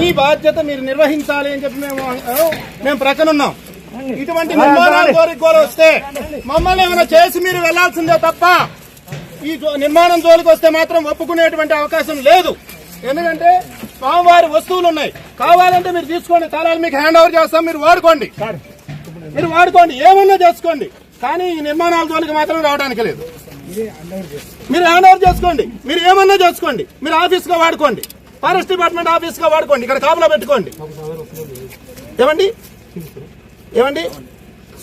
మీ బాధ్యత మీరు నిర్వహించాలి అని చెప్పి మేము మేము ప్రక్కన ఉన్నాం ఇటువంటి నిర్మాణాల కూడా వస్తే మమ్మల్ని ఏమైనా చేసి మీరు వెళ్ళాల్సిందే తప్ప ఈ నిర్మాణం జోలికి వస్తే మాత్రం ఒప్పుకునేటువంటి అవకాశం లేదు. ఎందుకంటే స్వామివారి వస్తువులు ఉన్నాయి. కావాలంటే మీరు తీసుకోండి. తాళాలు మీకు హ్యాండ్ ఓవర్ చేస్తాం. మీరు వాడుకోండి. మీరు వాడుకోండి. ఏమన్నా చేసుకోండి. కానీ ఈ నిర్మాణాల జోలికి మాత్రం రావడానికి లేదు. మీరు హ్యాండ్ ఓవర్ చేసుకోండి. మీరు ఏమన్నా చేసుకోండి. మీరు ఆఫీస్గా వాడుకోండి. ఫారెస్ట్ డిపార్ట్మెంట్ ఆఫీస్గా వాడుకోండి. ఇక్కడ కాపులా పెట్టుకోండి. ఏమండి? ఏమండి?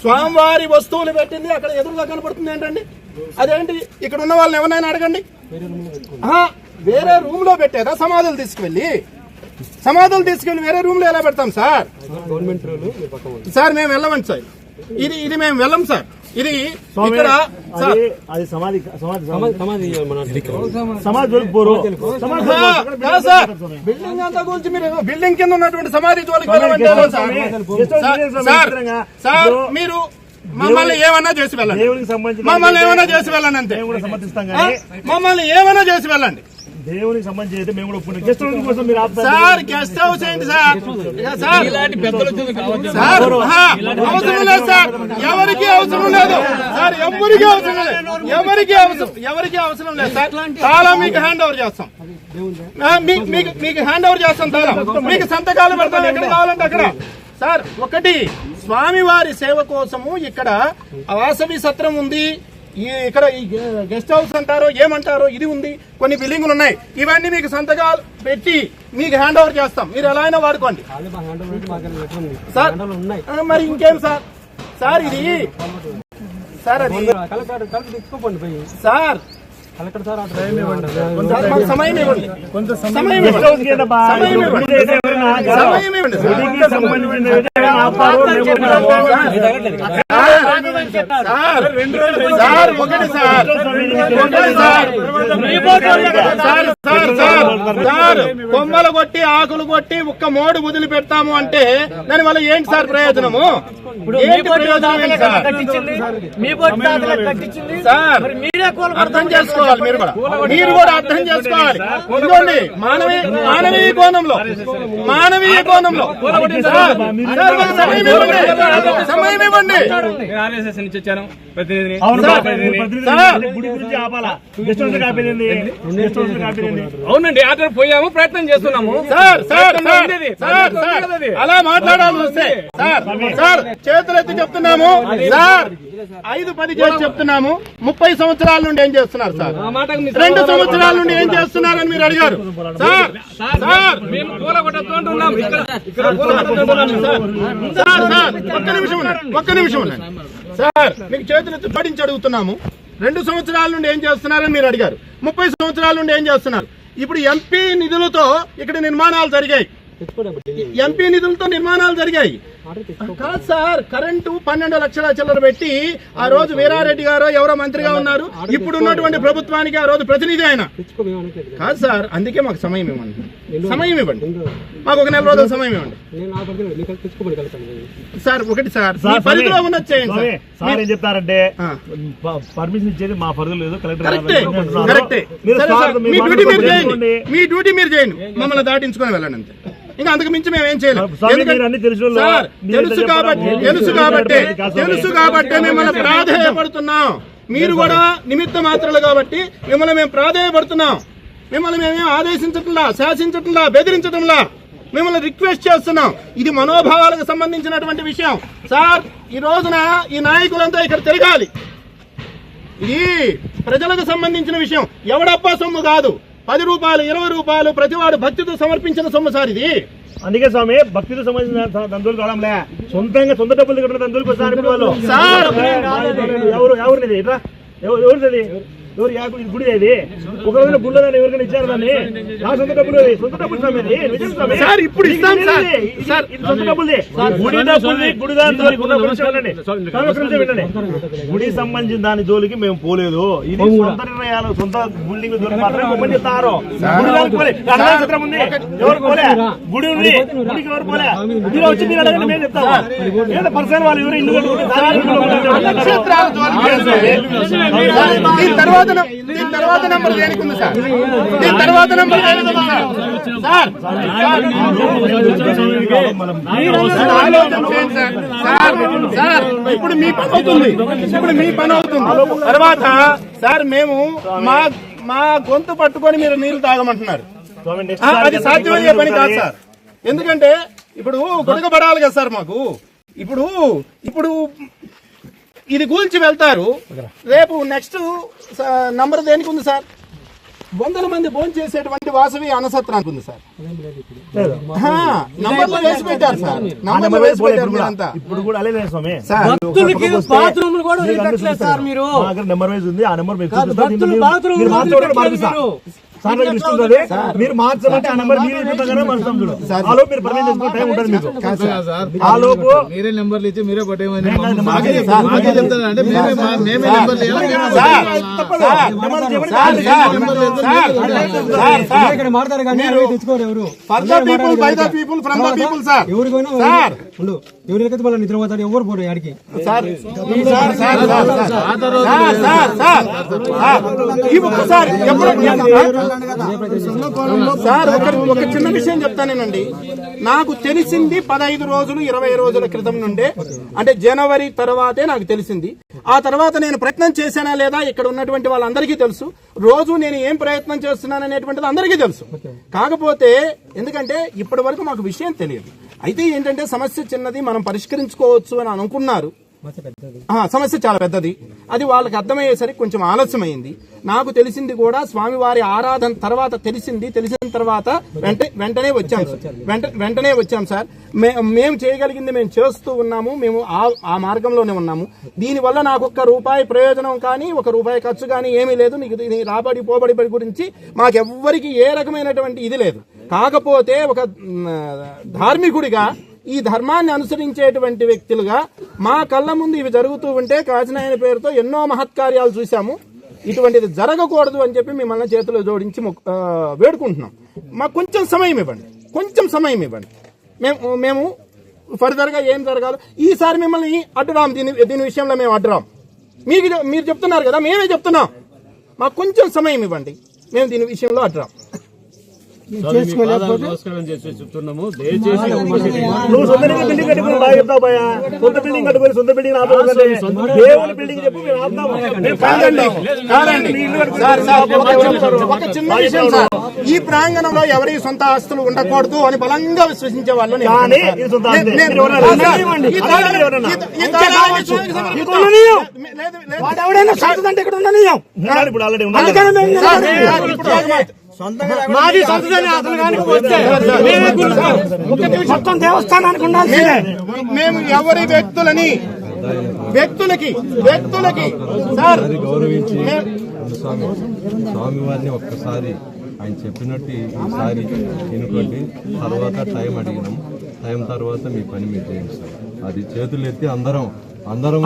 స్వామివారి వస్తువులు పెట్టింది. అక్కడ ఎదురుగా కనపడుతుంది ఏంటండి? అదేంటి? ఇక్కడ ఉన్న వాళ్ళని ఎవరైనా అడగండి. వేరే రూమ్లో పెట్టేదా? సమాధులు తీసుకువెళ్ళి. సమాధులు తీసుకెళ్ళి వేరే రూమ్లో ఎలా పెడతాం సార్? సార్ మేము వెళ్ళమండి సార్. ఇది ఇది మేము వెళ్ళం సార్. ఇది ఇక్కడ అది అది సమాధి సమాధి సమాధి సమాధి. సమాధి సార్ బిల్డింగ్ అంతా గురించి మీరు బిల్డింగ్ కింద ఉన్నటువంటి సమాధి సార్? సార్, మీరు మమ్మల్ని ఏమన్నా చేసి వెళ్ళండి. మమ్మల్ని ఏమన్నా చేసి వెళ్ళండి అంతే. మమ్మల్ని ఏమన్నా చేసి వెళ్ళండి. దేవునికి సంబంధించి అయితే మేము కూడా ఒప్పుకున్నాం. గెస్ట్ హౌస్ కోసం మీరు సార్ గెస్ట్ హౌస్ ఏంటి సార్? సార్. సార్ ఆహా, అవసరం లేదు సార్. ఎవరికి అవసరం లేదు. సార్ ఎవరికి అవసరం లేదు. ఎవరికి అవసరం ఎవరికి అవసరం లేదు సార్. చాలా మీకు హ్యాండ్ ఓవర్ చేస్తాం. మీకు మీకు హ్యాండ్ ఓవర్ చేస్తాం తాళం. మీకు సంతకాలు పెడతాం. ఎక్కడ కావాలంటే అక్కడ. సార్ ఒకటి స్వామివారి సేవ కోసము ఇక్కడ వాసవి సత్రం ఉంది. ఈ ఇక్కడ ఈ గెస్ట్ హౌస్ అంటారో ఏమంటారో ఇది ఉంది. కొన్ని బిల్డింగులు ఉన్నాయి ఇవన్నీ మీకు సంతకాలు పెట్టి మీకు హ్యాండ్ ఓవర్ చేస్తాం. మీరు ఎలా అయినా వాడుకోండి. సార్ మరి ఇంకేం సార్? సార్ ఇది సార్ అది సార్ సమయం ఇవ్వండి. సమయం ఇవ్వండి. గుడికి సంబంధించిన సార్ ఒకటి సార్ ఒకటి sir sir sir sir sir కొమ్మలు కొట్టి ఆకులు కొట్టి ఒక్క మోడు వదిలి పెడతాము అంటే దాని వల్ల ఏంటి సార్ ప్రయోజనము ఏంటి ప్రయోజనం సార్ సార్ అర్థం చేసుకోవాలి మీరు కూడా మీరు కూడా అర్థం చేసుకోవాలి. మానవీయ మానవీయ కోణంలో మానవీయ కోణంలో. సమయం ఇవ్వండి. ఆర్ఎస్ఎస్ నుంచి వచ్చాను. ప్రతినిధిని. అవునండి ఆర్డర్ పోయాము ప్రయత్నం చేస్తున్నాము. అలా మాట్లాడాల్సి వస్తే సార్ చేతులెత్తి చెప్తున్నాము. సార్ ఐదు పది చేసి చెప్తున్నాము. ముప్పై సంవత్సరాల నుండి ఏం చేస్తున్నారు సార్? రెండు సంవత్సరాల నుండి ఏం చేస్తున్నారని మీరు అడిగారు. సార్ సార్ మేము పూల అంటున్నాం ఇక్కడ ఒక్క నిమిషం ఒక్క నిమిషం సార్ మీకు చేతులెత్తి పడించి అడుగుతున్నాము. రెండు సంవత్సరాల నుండి ఏం చేస్తున్నారని మీరు అడిగారు. ముప్పై సంవత్సరాల నుండి ఏం చేస్తున్నారు? ఇప్పుడు ఎంపీ నిధులతో ఇక్కడ నిర్మాణాలు జరిగాయి. ఎంపీ నిధులతో నిర్మాణాలు జరిగాయి. కాదు సార్ కరెంటు పన్నెండు లక్షల చిల్లర పెట్టి ఆ రోజు వీరారెడ్డి గారు ఎవరో మంత్రిగా ఉన్నారు. ఇప్పుడు ఉన్నటువంటి ప్రభుత్వానికి ఆ రోజు ప్రతినిధి ఆయన. కాదు సార్ అందుకే మాకు సమయం ఇవ్వండి. సమయం ఇవ్వండి. మాకు ఒక నెల రోజుల సమయం ఇవ్వండి. సార్ ఒకటి సార్ పరిధిలో ఉన్నది చేయండి సార్ ఏం చెప్తారంటే పర్మిషన్ ఇచ్చేది మా పరిధిలో లేదు కరెక్టే. కరెక్టే. మీ డ్యూటీ మీరు చేయండి. మీ డ్యూటీ మీరు చేయండి. మమ్మల్ని దాటించుకొని వెళ్ళండి అంతే ఇంకా అంతకు మించి మేము ఏం చేయలేము తెలుసు కాబట్టి తెలుసు కాబట్టి. తెలుసు కాబట్టి మిమ్మల్ని ప్రాధేయపడుతున్నాం. మీరు కూడా నిమిత్త మాత్రలు కాబట్టి మిమ్మల్ని మేము ప్రాధేయపడుతున్నాం. మిమ్మల్ని మేమేం ఆదేశించట్లా శాసించట్లా బెదిరించటంలా మిమ్మల్ని రిక్వెస్ట్ చేస్తున్నాం. ఇది మనోభావాలకు సంబంధించినటువంటి విషయం. సార్ ఈ రోజున ఈ నాయకులంతా ఇక్కడ తిరగాలి. ఇది ప్రజలకు సంబంధించిన విషయం. ఎవడప్పా సొమ్ము కాదు. పది రూపాయలు ఇరవై రూపాయలు ప్రతివాడు భక్తితో సమర్పించిన సొమ్ము సార్ ఇది. అందుకే స్వామి భక్తితో సంబంధించిన దందులు కావడంలే సొంతంగా సొంత డబ్బులు దగ్గర దందులకు వస్తారు ఎవరు ఎవరిది ఇట్లా ఎవరు ఎవరిది ఎవరు యాకు? ఇది గుడి ఇది ఒకవేళ గుళ్ళదని ఎవరికైనా ఇచ్చారు దాన్ని నా సొంత డబ్బులు అది. సొంత డబ్బులు అది. నిజం. సార్, ఇప్పుడు ఇస్తాం సార్. సార్. ఇది సొంత డబ్బుల్ది. గుడి డబ్బుల్ది గుడి దాని జోలికి ఉన్న గురించి వినండి. వినండి. గుడి సంబంధించిన దాని జోలికి మేము పోలేదు. ఇది సొంత నిర్ణయాలు సొంత బిల్డింగ్ జోలికి మాత్రమే ఓపెన్ చేస్తారు. గుడి దానికి పోలే. సత్రం ఉంది. ఎవరు పోలే? గుడి ఉంది. గుడికి ఎవరు పోలే? మీరు వచ్చి మీరు అడగండి మేము చెప్తాము ఏదో పర్సన్ వాళ్ళు ఎవరు? ఇల్లు కట్టుకుంటే తర్వాత తర్వాత దీని తర్వాత నెంబర్ దేనికి ఉంది సార్? దీని తర్వాత నెంబర్ దేనికి సార్? సార్ సార్, ఇప్పుడు మీ పని అవుతుంది. ఇప్పుడు మీ పని అవుతుంది. తర్వాత సార్ మేము మా మా గొంతు పట్టుకొని మీరు నీళ్ళు తాగమంటున్నారు. అది సాధ్యమయ్యే పని కాదు సార్. ఎందుకంటే ఇప్పుడు గొడగబడాలి కదా సార్ మాకు. ఇప్పుడు ఇప్పుడు ఇది కూల్చి వెళ్తారు. రేపు నెక్స్ట్ నంబర్ దేనికి ఉంది సార్? వందల మంది భోజనం చేసేటువంటి వాసవి అనసత్రానికి ఉంది సార్. నంబర్లు వేసి పెట్టారు సార్. ఆ నంబర్లు నెంబర్ వేసి పెట్టారు ఇప్పుడు కూడా. ఇప్పుడు కూడా అలాగే స్వామి. సార్. భక్తులకి బాత్రూమ్లు కూడా వదిలిపెట్టలేదు సార్ మీరు. నెంబర్ వైజ్ ఉంది ఆ నెంబర్ బాత్రూమ్ మీరు మార్చమంటే ఆ నెంబర్ మీరు మీరు టైం ఉంటుంది మీకు ఆ లోపు మీరే నెంబర్లు ఇచ్చి మీరే పట్టేమని ఎవరు పీపుల్ బై పీపుల్ ఎవరు పోరు ఆడికి ఎప్పుడు సార్ ఒక చిన్న విషయం చెప్తానేనండి నాకు తెలిసింది పదహైదు రోజులు ఇరవై రోజుల క్రితం నుండే. అంటే జనవరి తర్వాతే నాకు తెలిసింది. ఆ తర్వాత నేను ప్రయత్నం చేశానా లేదా ఇక్కడ ఉన్నటువంటి వాళ్ళందరికీ తెలుసు. రోజు నేను ఏం ప్రయత్నం చేస్తున్నాను అనేటువంటిది అందరికీ తెలుసు. కాకపోతే ఎందుకంటే ఇప్పటి వరకు మాకు విషయం తెలియదు. అయితే ఏంటంటే సమస్య చిన్నది మనం పరిష్కరించుకోవచ్చు అని అనుకున్నారు. సమస్య చాలా పెద్దది. అది వాళ్ళకి అర్థమయ్యేసరికి కొంచెం ఆలస్యమైంది. నాకు తెలిసింది కూడా స్వామివారి ఆరాధన తర్వాత తెలిసింది. తెలిసిన తర్వాత వెంట వెంటనే వచ్చాం వెంట వెంటనే వచ్చాం సార్. మేము చేయగలిగింది మేము చేస్తూ ఉన్నాము. మేము ఆ ఆ మార్గంలోనే ఉన్నాము. దీనివల్ల నాకు ఒక్క రూపాయి ప్రయోజనం కానీ ఒక రూపాయి ఖర్చు కానీ ఏమీ లేదు. నీకు రాబడి పోబడి గురించి మాకెవ్వరికి ఏ రకమైనటువంటి ఇది లేదు. కాకపోతే ఒక ధార్మికుడిగా ఈ ధర్మాన్ని అనుసరించేటువంటి వ్యక్తులుగా మా కళ్ళ ముందు ఇవి జరుగుతూ ఉంటే కాచినాయన పేరుతో ఎన్నో మహత్కార్యాలు చూశాము. ఇటువంటిది జరగకూడదు అని చెప్పి మిమ్మల్ని చేతిలో జోడించి వేడుకుంటున్నాం. మాకు కొంచెం సమయం ఇవ్వండి. కొంచెం సమయం ఇవ్వండి. మేము మేము ఫర్దర్గా ఏం జరగాలి ఈసారి మిమ్మల్ని అడ్డురాం. దీని దీని విషయంలో మేము అడ్డురాం. మీకు మీరు చెప్తున్నారు కదా మేమే చెప్తున్నాం. మాకు కొంచెం సమయం ఇవ్వండి. మేము దీని విషయంలో అడ్డురాం. నమస్కారం చేసి చెప్తున్నాము. దయచేసి నువ్వు సొంత బిల్డింగ్ కట్టుకుని బాగా చెప్తావు భయా సొంత బిల్డింగ్ కట్టుకుని సొంత బిల్డింగ్ దేవుని బిల్డింగ్ ఈ ప్రాంగణంలో ఎవరి సొంత ఆస్తులు ఉండకూడదు అని బలంగా విశ్వసించే వాళ్ళని మాది కానీ వస్తే. మొత్తం దేవస్థానానికి ఉండాల్సిందే మేము- మేము ఎవరి వ్యక్తులని వ్యక్తులకి వ్యక్తులకి సార్ గౌరవించి స్వామివారిని ఒక్కసారి ఆయన చెప్పినట్టు ఈసారి వినుకోండి తర్వాత టైం అడిగినాం. టైం తర్వాత మీ పని మీరు చేయిస్తారు అది చేతులు ఎత్తి అందరం అందరం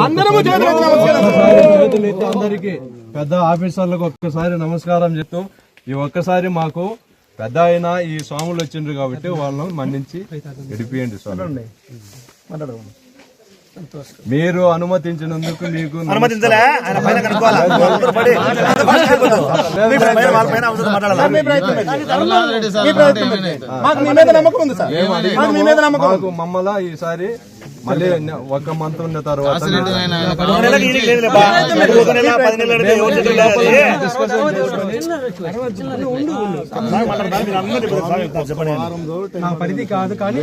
చేతులు ఎత్తి అందరికి పెద్ద ఆఫీసర్లకు ఒక్కసారి నమస్కారం చెప్తూ ఈ ఒక్కసారి మాకు పెద్ద ఆయన ఈ స్వాములు వచ్చిండ్రు కాబట్టి వాళ్ళని మన్నించి గడిపియండి స్వామి. మీరు అనుమతించినందుకు మీకు మమ్మల్ని ఈసారి మళ్ళీ ఒక మంత్ ఉన్న తర్వాత పరిధి కాదు కానీ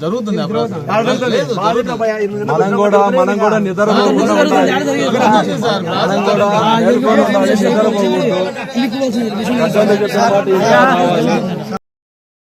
జరుగుతుంది మనం కూడా మనం కూడా నిద్రపోకుండా మనం